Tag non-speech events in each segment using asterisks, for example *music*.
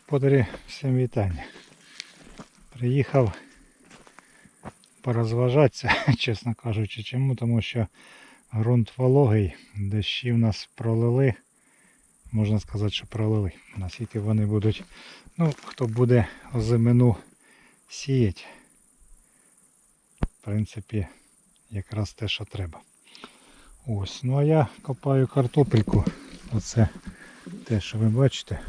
Господарі, всім вітання. Приїхав порозважатися, *laughs* чесно кажучи. Чому? Тому що ґрунт вологий, дощі в нас пролили. Можна сказати, що пролили. Наскільки вони будуть. Ну, хто буде озимину сіяти, в принципі, якраз те, що треба. Ось. Ну а я копаю картопельку. Оце те, що ви бачите.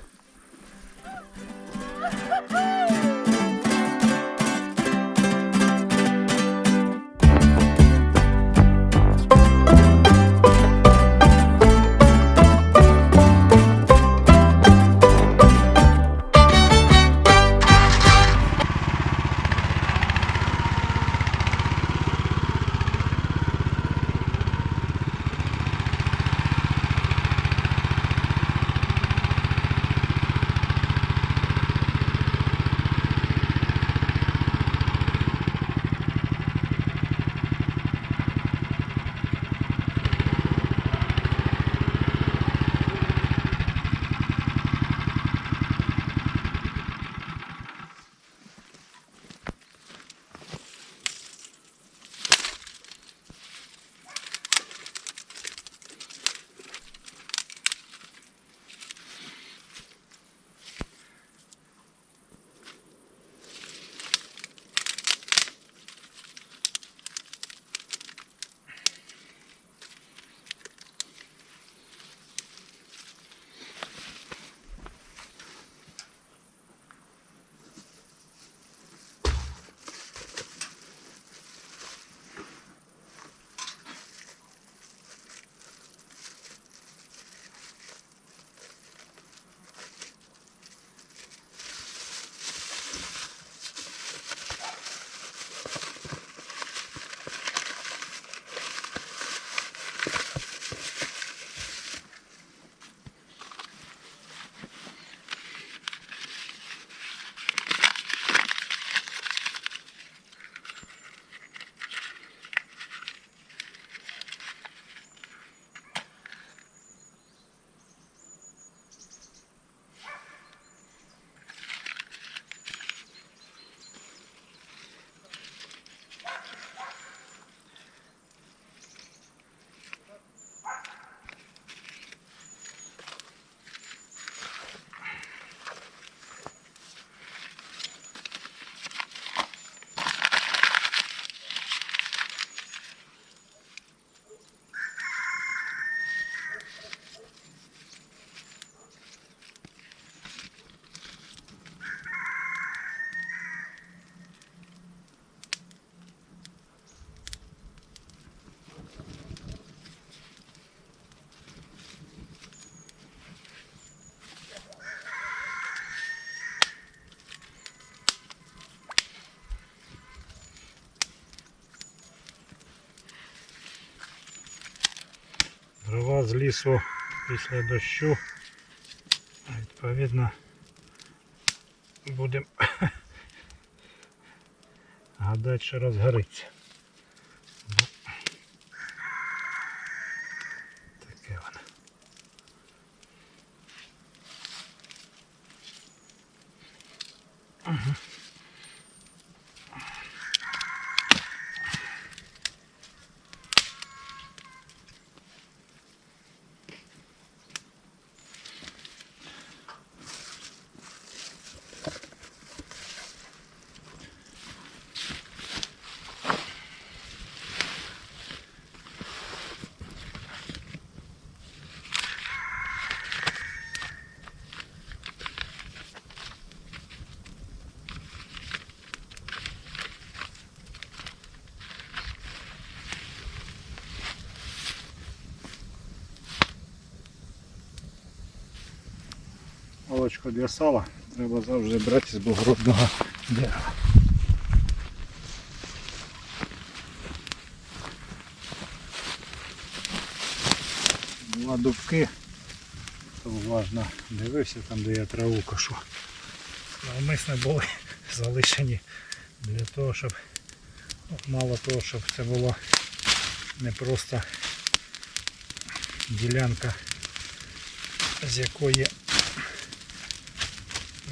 Дрова з лісу після дощу. Відповідно будемо *laughs* гадати, що розгориться. Ну, Таке воно. Молочко для сала треба завжди брати з благородного дерева. Два дубки, хто уважно дивився там, де я траву кошу. Навмисно були *laughs* залишені для того, щоб ну, мало того, щоб це було не просто ділянка, з якої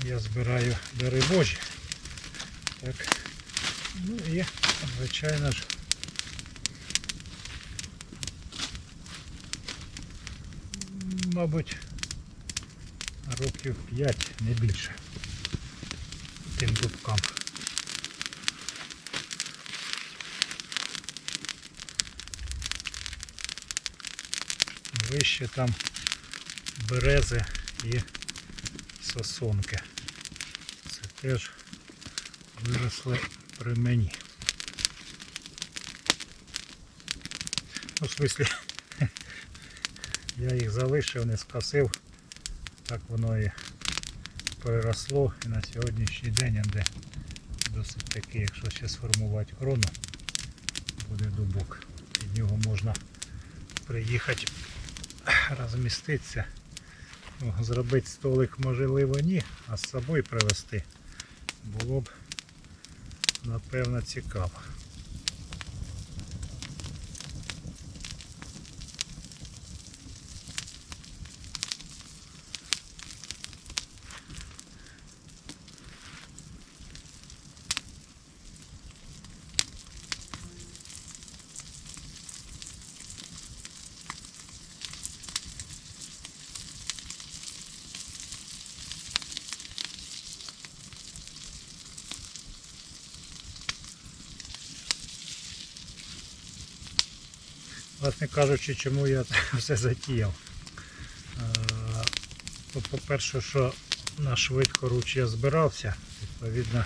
я збираю дари Божі. Так. Ну і, звичайно ж, мабуть, років 5, не більше. Тим дубкам. Вище там берези і сосонки. Це теж виросли при мені. Ну, в смислі, *laughs* я їх залишив, не скосив. Так воно і переросло і на сьогоднішній день, де досить таки, якщо ще сформувати крону, буде дубок. Під нього можна приїхати, розміститися. Зробити столик можливо ні, а з собою привезти було б напевно цікаво. Власне кажучи, чому я це *laughs* все затіяв. Е, По-перше, що на швидкоруч я збирався, відповідно,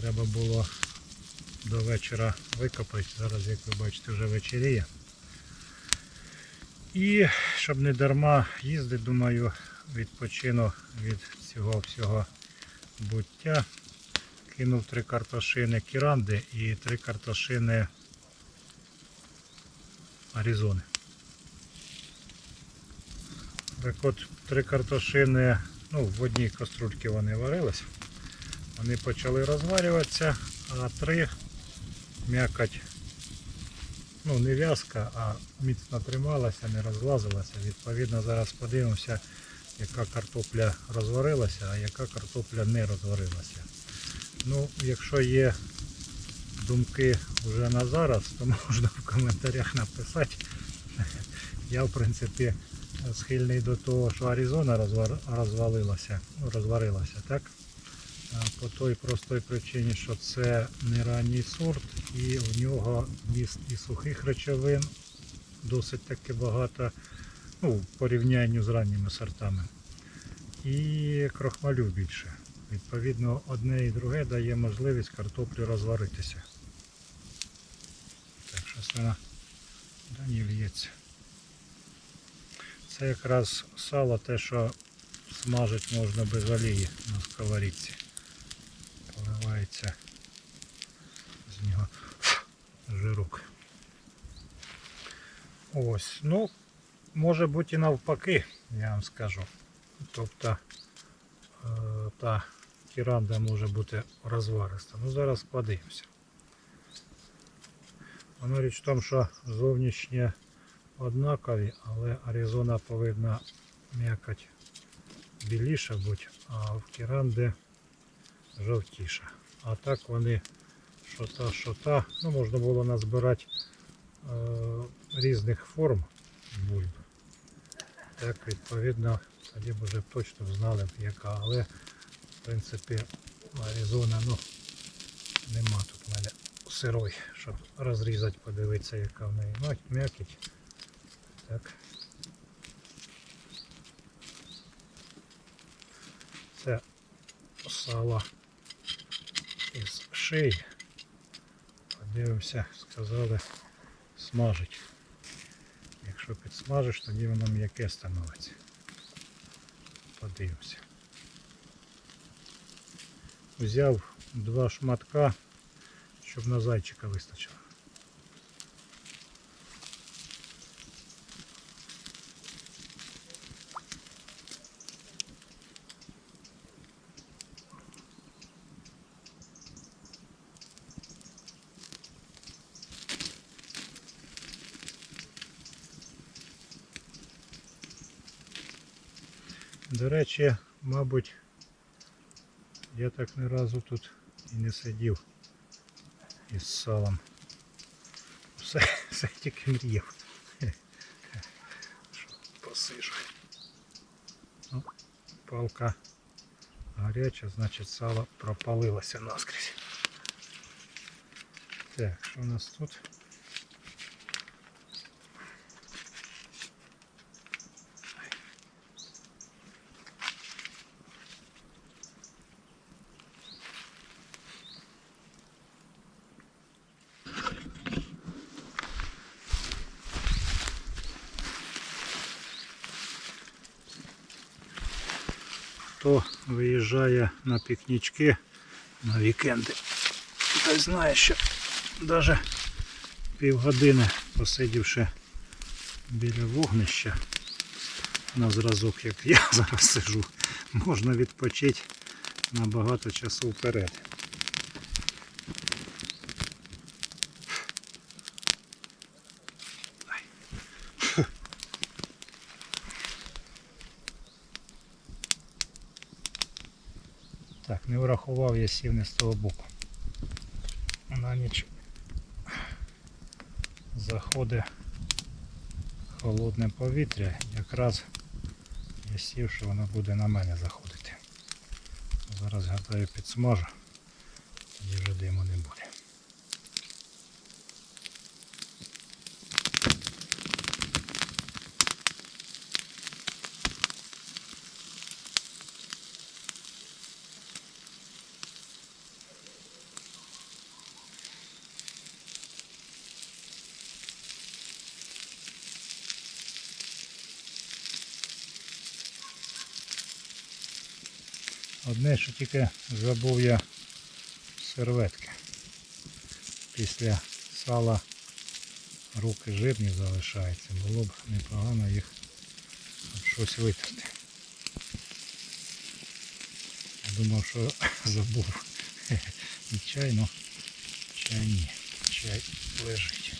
треба було до вечора викопати. Зараз, як ви бачите, вже вечеріє. І щоб не дарма їздити, думаю, відпочину від цього всього буття. Кинув три картошини кіранди і три картошини Аризони. Так от три картошини, ну в одній каструльці вони варились. Вони почали розварюватися, а три м'якоть, ну не в'язка, а міцно трималася, не розлазилася. Відповідно, зараз подивимося, яка картопля розварилася, а яка картопля не розварилася. Ну, якщо є думки вже на зараз, то можна в коментарях написати. Я в принципі схильний до того, що Аризона розвалилася, ну, розварилася, так? По той простій причині, що це не ранній сорт і в нього міст і сухих речовин досить таки багато, ну, в порівнянні з ранніми сортами. І крохмалю більше. Відповідно, одне і друге дає можливість картоплі розваритися. Щось вона да, не. Це якраз сало те, що смажити можна без олії на сковорідці. Поливається з нього жирок. Ось, ну, може бути і навпаки, я вам скажу. Тобто е, та кіранда може бути розвариста. Ну зараз подивимося. Воно річ в тому, що зовнішнє однакові, але Аризона повинна м'якоть біліша бути, а в кіранди жовтіша. А так вони що та, що та. Ну, можна було назбирати е, різних форм бульб. Так, відповідно, тоді б вже точно знали б яка, але в принципі Аризона, ну, нема тут в мене сирой, щоб розрізати, подивитися, яка в неї м'я- м'якіть. Так. Це сало із шиї. Подивимося, сказали смажить. Якщо підсмажиш, тоді воно м'яке становиться. Подивимося. Взяв два шматка, щоб на зайчика вистачило. До речі, мабуть, Я так ні разу тут і не сидів із салом. Все, все тільки мріяв. Що посижу. Ну, палка гаряча, значить сало пропалилося наскрізь. Так, що у нас тут? Виїжджає на пікнічки на вікенди, той знає, що навіть півгодини посидівши біля вогнища на зразок, як я *laughs* зараз сижу, можна відпочити на багато часу вперед. Так, не врахував я сів не з того боку. На ніч заходить холодне повітря, якраз я сів, що воно буде на мене заходити. Зараз гадаю підсмажу, тоді вже диму не буде. Одне, що тільки забув я серветки. Після сала руки жирні залишаються. Було б непогано їх щось витерти. Думав, що *laughs* забув. І чай, ну чай ні. Чай лежить.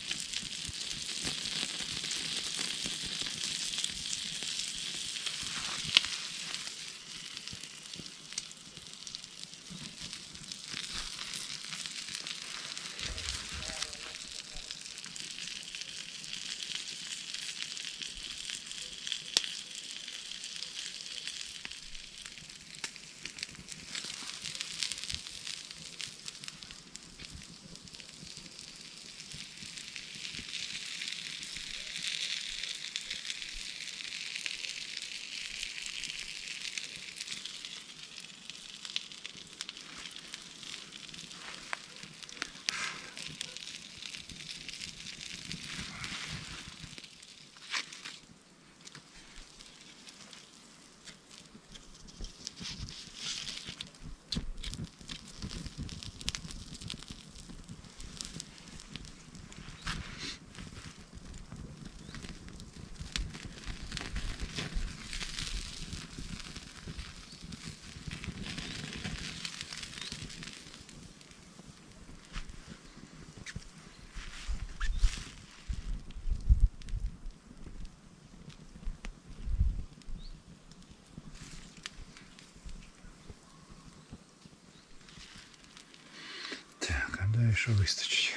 Так, гадаю, що вистачить.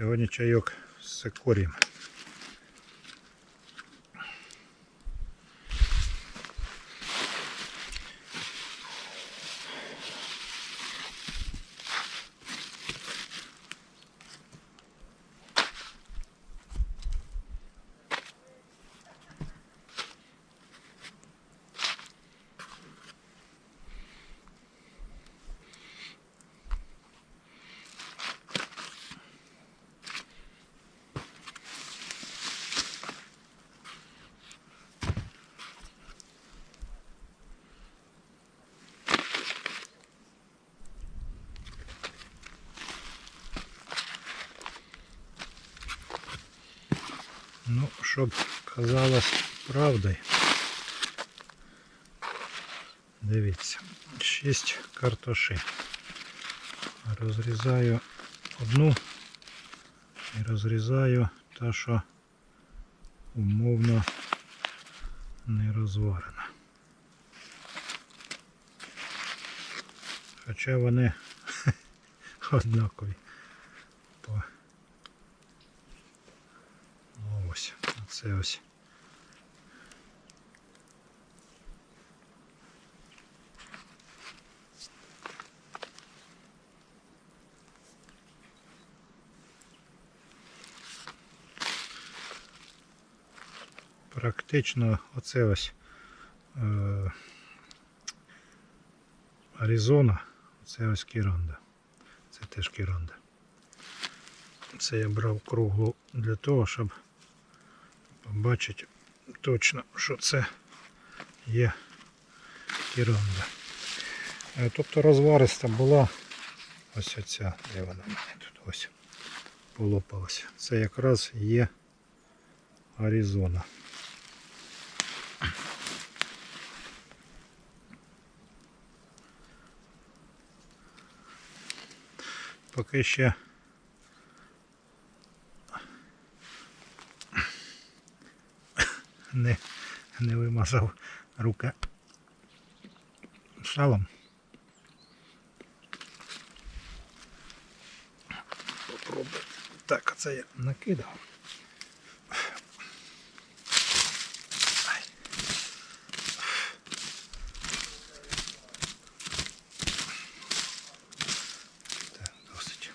Сьогодні чайок з цикорієм. Ну, щоб казалось правдою. Дивіться, 6 картошин. Розрізаю одну і розрізаю та, що умовно не розварена. Хоча вони *laughs* однакові. Ну, це ось. Практично оце ось е, Аризона, це ось Кіранда. Це теж Кіранда. Це я брав круглу для того, щоб побачити точно, що це є Кіранда. Е, Тобто розвариста була ось оця, де вона тут ось полопалася. Це якраз є Аризона. Поки ще не, не вимазав руки салом. Попробую. Так, це я накидав. Ай. Так, досить.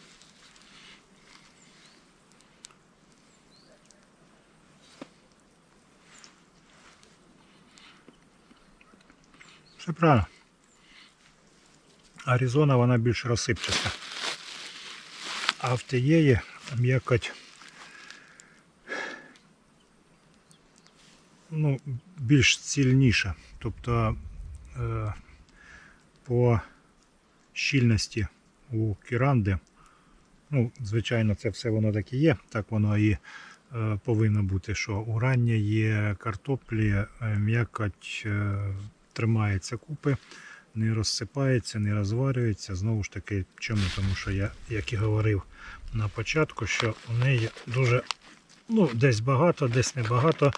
Все правильно. Аризона вона більш розсипчаста. А в тієї м'якоть ну, більш цільніша. Тобто е, по щільності у кіранди, ну, звичайно, це все воно так і є, так воно і е, повинно бути, що у ранньої картоплі е, м'якоть е, тримається купи, не розсипається, не розварюється. Знову ж таки, чому? Тому що я, як і говорив на початку, що у неї дуже ну, десь багато, десь небагато.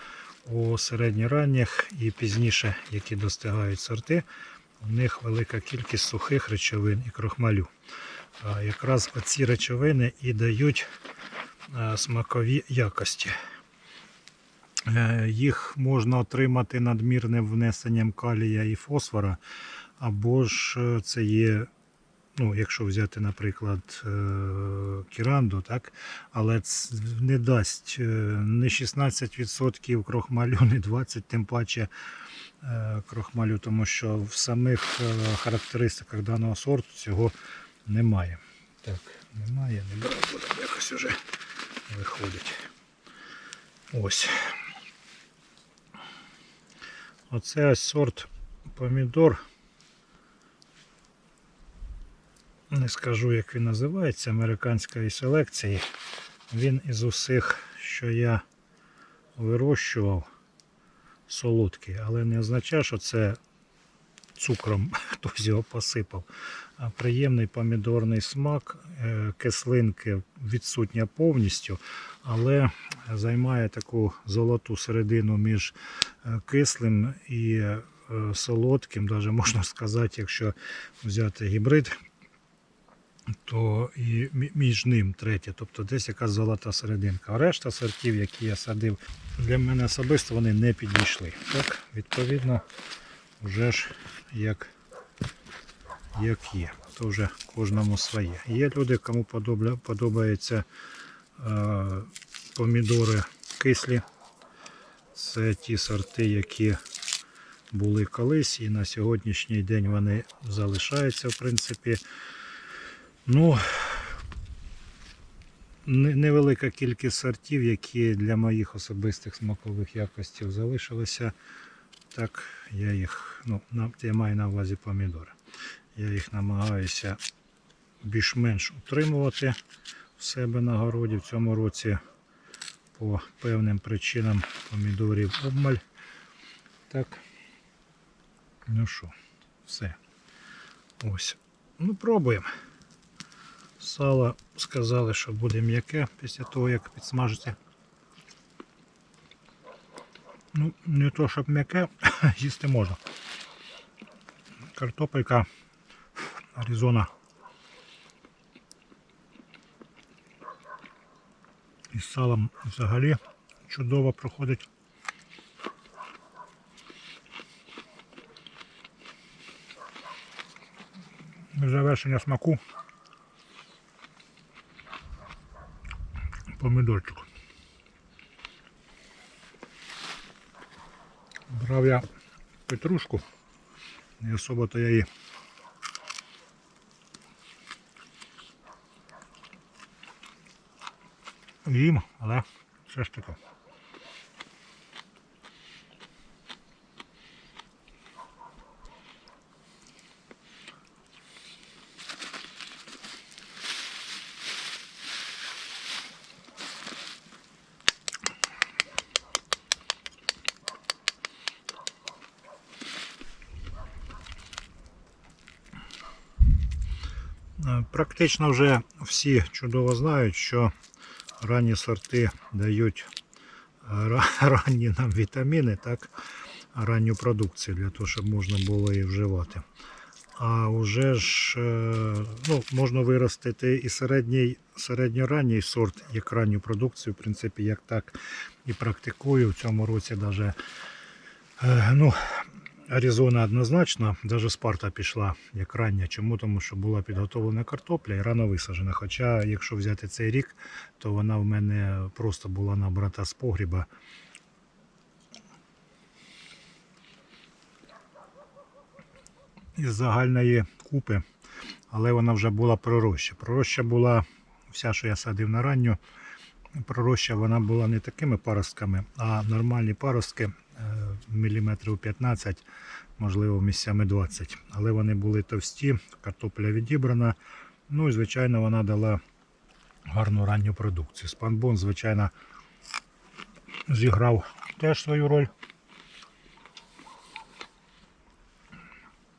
У середньоранніх і пізніше, які достигають сорти, у них велика кількість сухих речовин і крохмалю. Якраз оці речовини і дають е, смакові якості. Е, Їх можна отримати надмірним внесенням калія і фосфора, або ж е, це є, ну, якщо взяти, наприклад, е, кіранду, так, але це не дасть не 16% крохмалю, не 20%, тим паче крохмалю, тому що в самих характеристиках даного сорту цього немає. Так, немає, не брав, якось уже виходить. Ось. Оце ось сорт помідор. Не скажу, як він називається, американської селекції. Він із усіх, що я вирощував, солодкий, але не означає, що це цукром *laughs* хтось його посипав. Приємний помідорний смак, е, кислинки відсутня повністю, але займає таку золоту середину між е, кислим і е, солодким, навіть можна сказати, якщо взяти гібрид, то і між ним третє, тобто десь якась золота серединка. А решта сортів, які я садив, для мене особисто вони не підійшли. Так, відповідно, вже ж як, як є. То вже кожному своє. Є люди, кому подобаються е, помідори кислі. Це ті сорти, які були колись, і на сьогоднішній день вони залишаються, в принципі. Ну, невелика кількість сортів, які для моїх особистих смакових якостей залишилися. Так, я їх, ну, я маю на увазі помідори. Я їх намагаюся більш-менш утримувати в себе на городі. В цьому році по певним причинам помідорів обмаль. Так. Ну що, все. Ось. Ну, пробуємо. Сало сказали, що буде м'яке після того, як підсмажиться. Ну, не то, щоб м'яке, *laughs* їсти можна. Картопелька Аризона. Із салом взагалі чудово проходить. Завершення смаку. Помідорчик. Брав я петрушку. Не особо то я її їм, але все ж таки. Е, Практично вже всі чудово знають, що ранні сорти дають е, *laughs* ранні нам вітаміни, так, ранню продукцію для того, щоб можна було її вживати. А вже ж е, ну, можна виростити і середній, середньоранній сорт як ранню продукцію, в принципі, як так і практикую в цьому році навіть. Ну, Аризона однозначно, навіть Спарта пішла як рання. Чому? Тому що була підготовлена картопля і рано висаджена. Хоча, якщо взяти цей рік, то вона в мене просто була набрата з погріба. Із загальної купи, але вона вже була пророща. Пророща була вся, що я садив на ранню. Пророща вона була не такими паростками, а нормальні паростки міліметрів 15, можливо, місцями 20. Але вони були товсті, картопля відібрана. Ну і звичайно вона дала гарну ранню продукцію. Спанбон, звичайно, зіграв теж свою роль.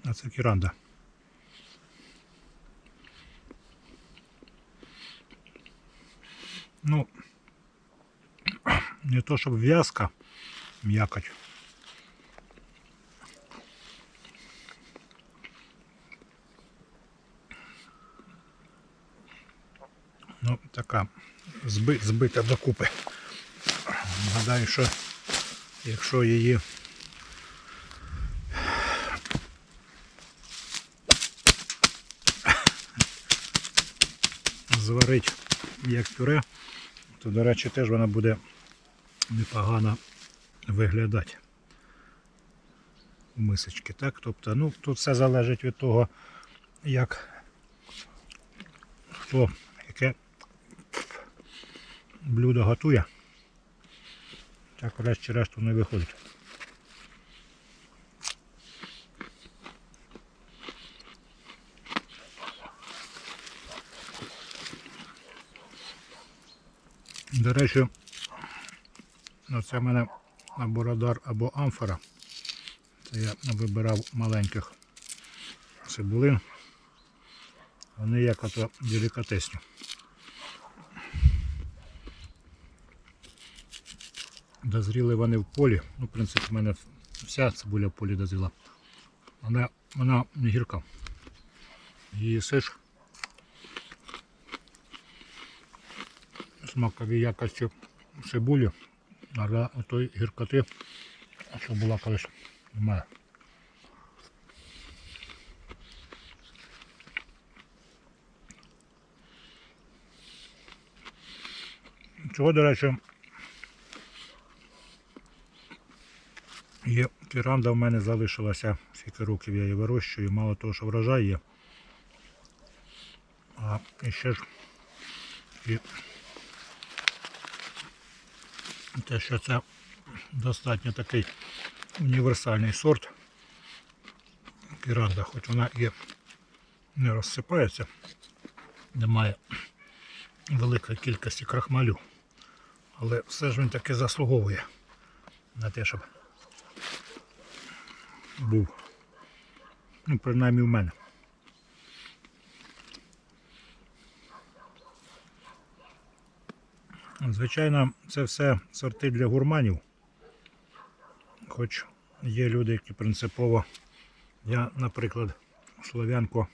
А це кіранда. Ну, не то щоб в'язка, м'якоть. Ну, така зби, збита докупи. Гадаю, що якщо її зварить як пюре, то, до речі, теж вона буде непогано виглядати у мисочки. Так? Тобто, ну, тут все залежить від того, як хто яке блюдо готує. Так врешті-решту не виходить. До речі, Ну, це в мене аборадар або амфора. Це я вибирав маленьких цибулин. Вони як ото делікатесні. Дозріли вони в полі. Ну, в принципі, в мене вся цибуля в полі дозріла. Але вона не гірка. Її сиш. Смакові якості цибулі. Але отої гіркоти, що була колись, немає. Чого, до речі, є кіранда в мене залишилася, скільки років я її вирощую, мало того, що врожай є. А ще ж і те, що це достатньо такий універсальний сорт кіранда, хоч вона і не розсипається, немає великої кількості крахмалю, Але все ж він таки заслуговує на те, щоб був. Ну, принаймні в мене. Звичайно, це все сорти для гурманів. Хоч є люди, які принципово. Я, наприклад, слов'янку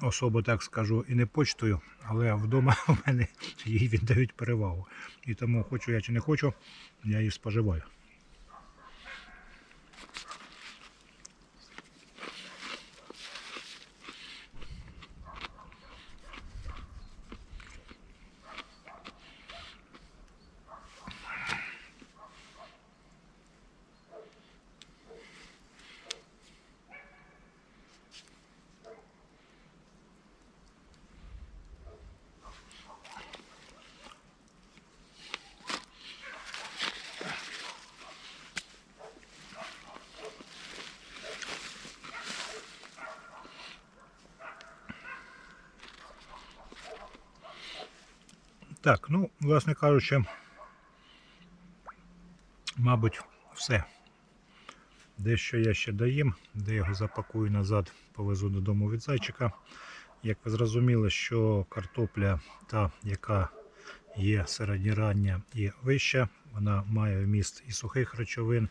особо так скажу і не почтою, але вдома *laughs* у мене їй віддають перевагу. І тому хочу я чи не хочу, я її споживаю. Так, ну, власне кажучи, мабуть, все. Дещо я ще доїм, де його запакую назад, повезу додому від зайчика. Як ви зрозуміли, що картопля, та, яка є середньорання і вища, вона має вміст і сухих речовин,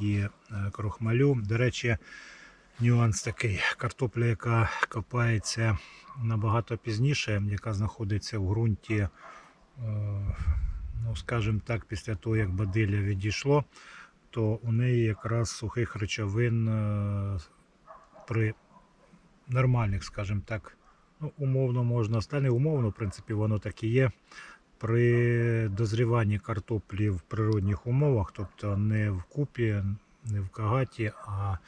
і е, крохмалю. До речі, нюанс такий: картопля, яка копається набагато пізніше, яка знаходиться в ґрунті ну, скажімо так, після того, як бадилля відійшло, то у неї якраз сухих речовин е, при нормальних, скажімо так, ну, умовно можна, стане умовно, в принципі, воно так і є. При дозріванні картоплі в природних умовах, тобто не в купі, не в кагаті, а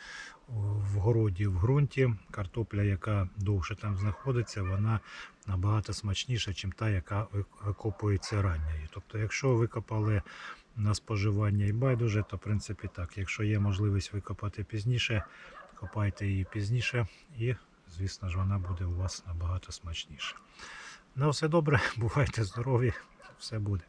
в городі, в ґрунті, картопля, яка довше там знаходиться, вона набагато смачніша, ніж та, яка ви- викопується ранньою. Тобто, якщо викопали на споживання і байдуже, то в принципі так. Якщо є можливість викопати пізніше, копайте її пізніше і, звісно ж, вона буде у вас набагато смачніша. На все добре, *laughs* бувайте здорові, все буде.